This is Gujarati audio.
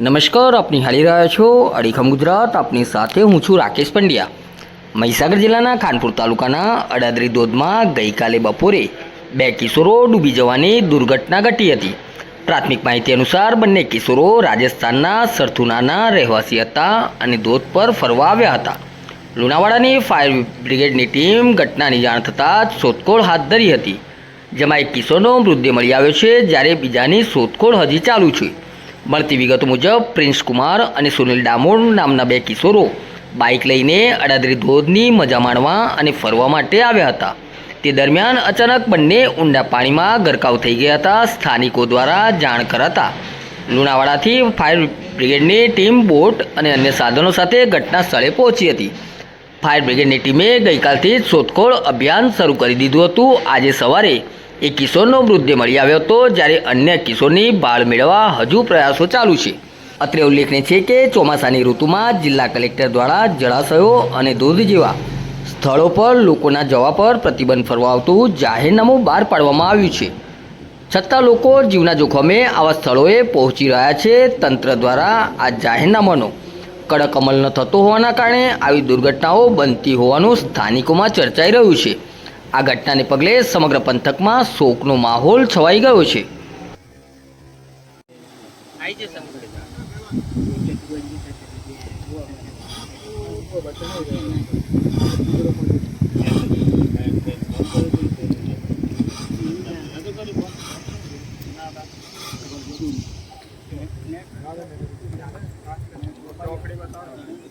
નમસ્કાર, આપની હાલી રહ્યા છો અડીખમ ગુજરાત. આપની સાથે હું છું રાકેશ પંડ્યા. મહીસાગર જિલ્લાના ખાનપુર તાલુકાના અડાદરી ધોધમાં ગઈકાલે બપોરે બે કિશોરો ડૂબી જવાની દુર્ઘટના ઘટી હતી. પ્રાથમિક માહિતી અનુસાર બંને કિશોરો રાજસ્થાનના સરથુનાના રહેવાસી હતા અને ધોધ પર ફરવા આવ્યા હતા. લુણાવાડાની ફાયર બ્રિગેડની ટીમ ઘટનાની જાણ થતાં જ શોધખોળ હાથ ધરી હતી. જેમાં એક કિશોરનો મૃતદેહ મળી આવ્યો છે, જ્યારે બીજાની શોધખોળ હજી ચાલુ છે. મળતી વિગતો મુજબ પ્રિન્સ કુમાર અને સુનિલ ડામોર નામના બે કિશોરો બાઇક લઈને અડાદરી ધોધની મજા માણવા અને ફરવા માટે આવ્યા હતા. તે દરમિયાન અચાનક બંને ઊંડા પાણીમાં ગરકાવ થઈ ગયા હતા. સ્થાનિકો દ્વારા જાણ કરાતા લુણાવાડાથી ફાયર બ્રિગેડની ટીમ બોટ અને અન્ય સાધનો સાથે ઘટના સ્થળે પહોંચી હતી. ફાયર બ્રિગેડની ટીમે ગઈકાલથી જ શોધખોળ અભિયાન શરૂ કરી દીધું હતું. આજે સવારે એક કિશોરનો મૃતદેહ મળી આવ્યો હતો જ્યારે અન્ય કિશોરની ભાળ મેળવવા હજુ પ્રયાસો ચાલુ છે. અત્રે ઉલ્લેખનીય છે કે ચોમાસાની ઋતુમાં જિલ્લા કલેક્ટર દ્વારા જળાશયો અને ધોધ જેવા સ્થળો પર લોકોના જવા પર પ્રતિબંધ ફરવા આવતું જાહેરનામું બહાર પાડવામાં આવ્યું છે. છતાં લોકો જીવના જોખમે આવા સ્થળોએ પહોંચી રહ્યા છે. તંત્ર દ્વારા આ જાહેરનામાનો કડક અમલ ન થતો હોવાના કારણે આવી દુર્ઘટનાઓ બનતી હોવાનું સ્થાનિકોમાં ચર્ચાઈ રહ્યું છે. આ ઘટનાને પગલે સમગ્ર પંથકમાં શોકનો માહોલ છવાઈ ગયો છે. ચોકડી બતાવો